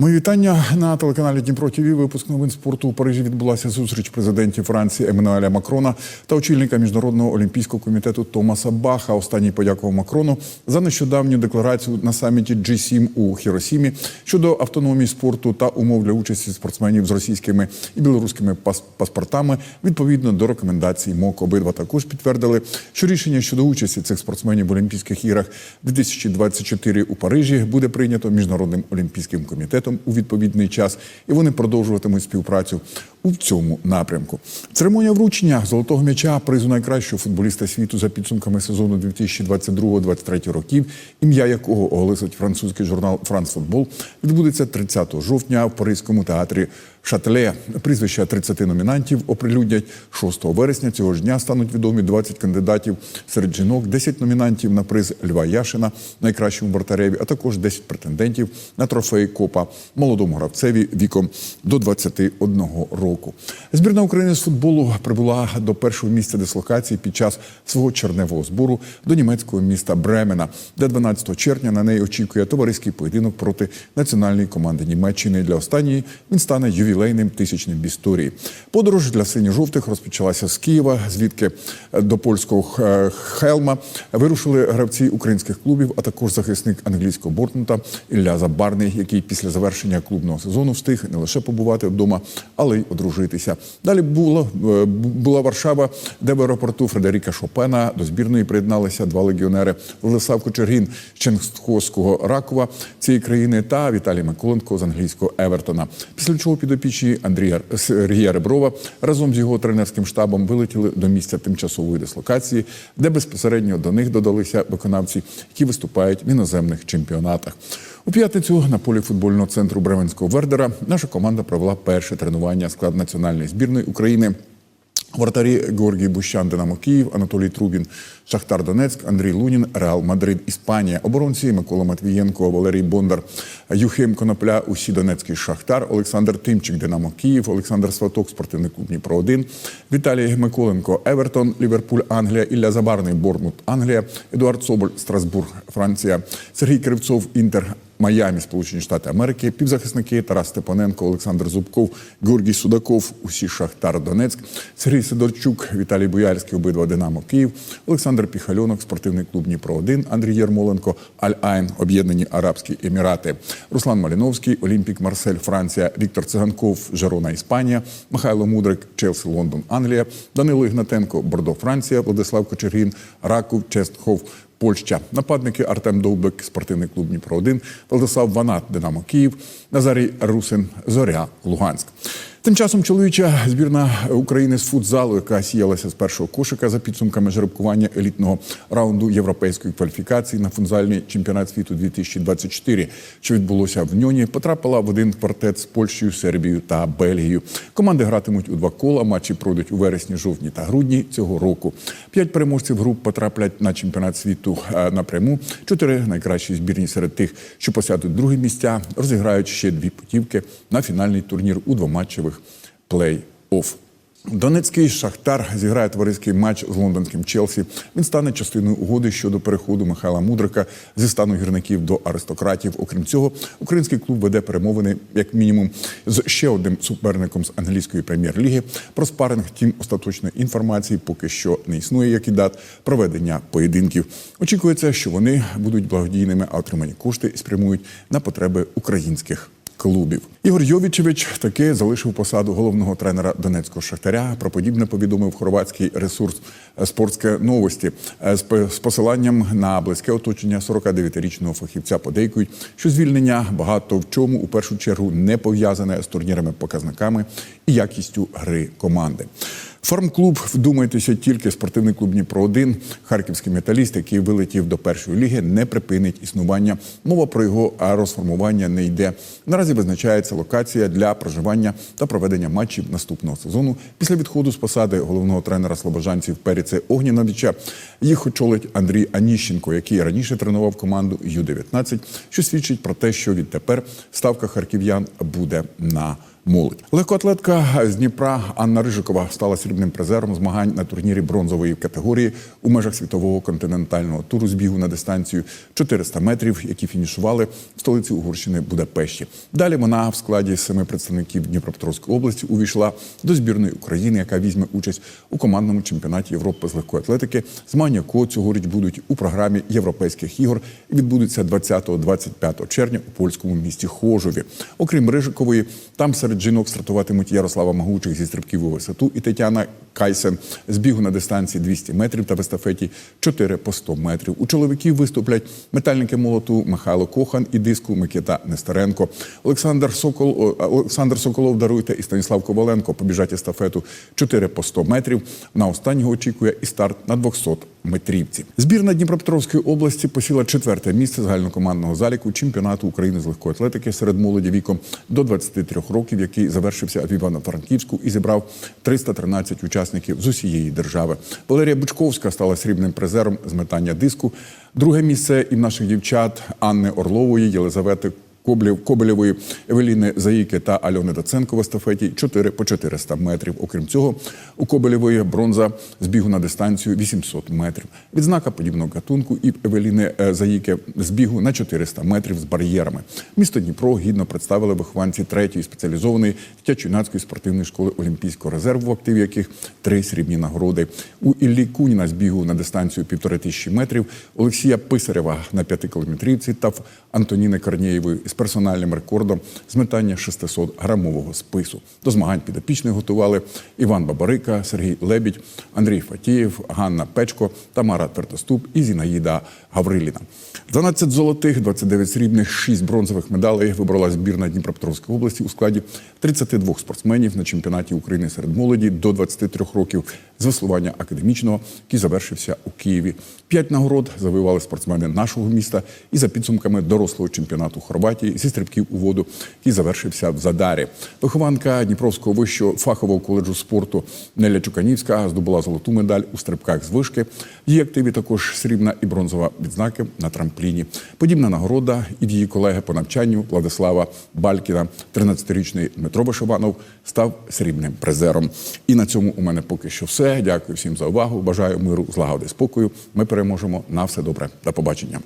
Мої вітання на телеканалі Дніпро ТВ. Випуск новин спорту у Парижі відбулася зустріч президентів Франції Еммануеля Макрона та очільника міжнародного олімпійського комітету Томаса Баха. Останній подякував Макрону за нещодавню декларацію на саміті G7 у Хіросімі щодо автономії спорту та умов для участі спортсменів з російськими і білоруськими пас- паспортами відповідно до рекомендацій МОК. Обидва також підтвердили, що рішення щодо участі цих спортсменів в Олімпійських іграх 2024 у Парижі буде прийнято міжнародним олімпійським комітетом у відповідний час, і вони продовжуватимуть співпрацю у цьому напрямку. Церемонія вручення золотого м'яча призу найкращого футболіста світу за підсумками сезону 2022-2023 років, ім'я якого оголосить французький журнал Франс Футбол, відбудеться 30 жовтня в Паризькому театрі Шателе. Прізвища 30 номінантів оприлюднять 6 вересня. Цього ж дня стануть відомі 20 кандидатів серед жінок, 10 номінантів на приз Льва Яшина, найкращому вратареві, а також 10 претендентів на трофей Копа молодому гравцеві віком до 21 року. Збірна України з футболу прибула до першого місця дислокації під час свого черневого збору до німецького міста Бремена, де 12 червня на неї очікує товариський поєдинок проти національної команди Німеччини. Для останньої він стане ювілейним тисячним в історії. Подорож для синьо-жовтих розпочалася з Києва, звідки до польського е, Хелма вирушили гравці українських клубів, а також захисник англійського Бортнута Ілля Забарний, який після завершення клубного сезону встиг не лише побувати вдома, але й одружитися. Далі була, е, була Варшава, де в аеропорту Фредеріка Шопена до збірної приєдналися два легіонери Владислав Кочергін з Ченстховського Ракова цієї країни та Віталій Миколенко з англійського Евертона. Після чого підопічні Андрія Сергія Реброва разом з його тренерським штабом вилетіли до місця тимчасової дислокації, де безпосередньо до них додалися виконавці, які виступають в іноземних чемпіонатах. У п'ятницю на полі футбольного центру Бременського Вердера наша команда провела перше тренування склад національної збірної України. Вратарі Георгій Бущан, Динамо Київ, Анатолій Трубін, Шахтар Донецьк, Андрій Лунін, Реал Мадрид, Іспанія. Оборонці Микола Матвієнко, Валерій Бондар, Юхим Конопля, усі Донецький Шахтар, Олександр Тимчик, Динамо Київ, Олександр Сваток, спортивний клуб Дніпро 1 Віталій Миколенко, Евертон, Ліверпуль, Англія, Ілля Забарний, Бормут, Англія, Едуард Соболь, Страсбург, Франція, Сергій Кривцов, Інтер. Майамі, Сполучені Штати Америки, півзахисники Тарас Степаненко, Олександр Зубков, Георгій Судаков, усі Шахтар Донецьк, Сергій Сидорчук, Віталій Бояльський, обидва Динамо Київ, Олександр Піхальонок, спортивний клуб Дніпро 1 Андрій Ярмоленко, Аль-Айн, Об'єднані Арабські Емірати, Руслан Маліновський, Олімпік Марсель, Франція, Віктор Циганков, Жерона, Іспанія, Михайло Мудрик, Челсі, Лондон, Англія, Данило Ігнатенко, Бордо, Франція, Владислав Кочергін, Раков, Честхов. Польща. Нападники Артем Довбик, спортивний клуб Дніпро 1 Владислав Ванат, Динамо Київ, Назарій Русин, Зоря, Луганськ. Тим часом чоловіча збірна України з футзалу, яка сіялася з першого кошика за підсумками жеребкування елітного раунду європейської кваліфікації на футзальний чемпіонат світу 2024, що відбулося в ньоні, потрапила в один квартет з Польщею, Сербією та Бельгією. Команди гратимуть у два кола. Матчі пройдуть у вересні, жовтні та грудні цього року. П'ять переможців груп потраплять на чемпіонат світу е, напряму. Чотири найкращі збірні серед тих, що посядуть другі місця, розіграють ще дві путівки на фінальний турнір у двоматчевих плей-офф. Донецький Шахтар зіграє товариський матч з лондонським Челсі. Він стане частиною угоди щодо переходу Михайла Мудрика зі стану гірників до аристократів. Окрім цього, український клуб веде перемовини як мінімум з ще одним суперником з англійської прем'єр-ліги. Про спаринг, втім, остаточної інформації поки що не існує, як і дат проведення поєдинків. Очікується, що вони будуть благодійними, а отримані кошти спрямують на потреби українських клубів. Ігор Йовічевич таки залишив посаду головного тренера Донецького шахтаря. Про подібне повідомив хорватський ресурс «Спортське новості Е, з посиланням на близьке оточення 49-річного фахівця. Подейкують, що звільнення багато в чому у першу чергу не пов'язане з турнірами показниками і якістю гри команди. Формклуб, вдумайтеся, тільки спортивний клуб Дніпро 1 харківський металіст, який вилетів до першої ліги, не припинить існування. Мова про його розформування не йде. Наразі визначається локація для проживання та проведення матчів наступного сезону. Після відходу з посади головного тренера слобожанців Періце Огніновича їх очолить Андрій Аніщенко, який раніше тренував команду Ю-19, що свідчить про те, що відтепер ставка харків'ян буде на молодь. Легкоатлетка з Дніпра Анна Рижикова стала срібним призером змагань на турнірі бронзової категорії у межах світового континентального туру з бігу на дистанцію 400 метрів, які фінішували в столиці Угорщини Будапешті. Далі вона в складі семи представників Дніпропетровської області увійшла до збірної України, яка візьме участь у командному чемпіонаті Європи з легкої атлетики, змагання якого цьогоріч будуть у програмі європейських ігор відбудуться 20-25 червня у польському місті Хожові. Окрім Рижикової, там серед жінок стартуватимуть Ярослава Магучих зі стрибків у висоту і Тетяна Кайсен з бігу на дистанції 200 метрів та в естафеті 4 по 100 метрів. У чоловіків виступлять метальники молоту Михайло Кохан і диску Микита Нестеренко. Олександр Сокол Олександр Соколов даруйте і Станіслав Коваленко побіжать естафету 4 по 100 метрів. На останнього очікує і старт на 200 метрівці. Збірна Дніпропетровської області посіла четверте місце загальнокомандного заліку чемпіонату України з легкої атлетики серед молоді віком до 23 років, який завершився в Івано-Франківську і зібрав 313 учасників з усієї держави. Валерія Бучковська стала срібним призером з метання диску. Друге місце і в наших дівчат Анни Орлової, Єлизавети Коблів, Кобелєвої, Евеліни Заїки та Альони Даценко в естафеті 4 по 400 метрів. Окрім цього, у Кобелєвої бронза з бігу на дистанцію 800 метрів. Відзнака подібного гатунку і Евеліни е, Заїки з бігу на 400 метрів з бар'єрами. Місто Дніпро гідно представили вихованці третьої спеціалізованої дитячо-юнацької спортивної школи Олімпійського резерву, в активі яких три срібні нагороди. У Іллі Куніна з бігу на дистанцію півтори тисячі метрів, Олексія Писарєва на п'ятикілометрівці та в Антоніни Корнієвої з персональним рекордом з метання 600 грамового спису. До змагань підопічних готували Іван Бабарика, Сергій Лебідь, Андрій Фатієв, Ганна Печко, Тамара Твердоступ і Зінаїда Гавриліна. 12 золотих, 29 срібних, 6 бронзових медалей вибрала збірна Дніпропетровської області у складі 32 спортсменів на чемпіонаті України серед молоді до 23 років з веслування академічного, який завершився у Києві. П'ять нагород завоювали спортсмени нашого міста і за підсумками дорослого чемпіонату Хорватії зі стрибків у воду, який завершився в Задарі. Вихованка Дніпровського вищого фахового коледжу спорту Неля Чуканівська здобула золоту медаль у стрибках з вишки. Її активі також срібна і бронзова відзнаки на трампліні. Подібна нагорода і її колеги по навчанню Владислава Балькіна, 13-річний Дмитро Вишиванов, став срібним призером. І на цьому у мене поки що все. Дякую всім за увагу. Бажаю миру, злагоди, спокою. Ми переможемо на все добре. До побачення.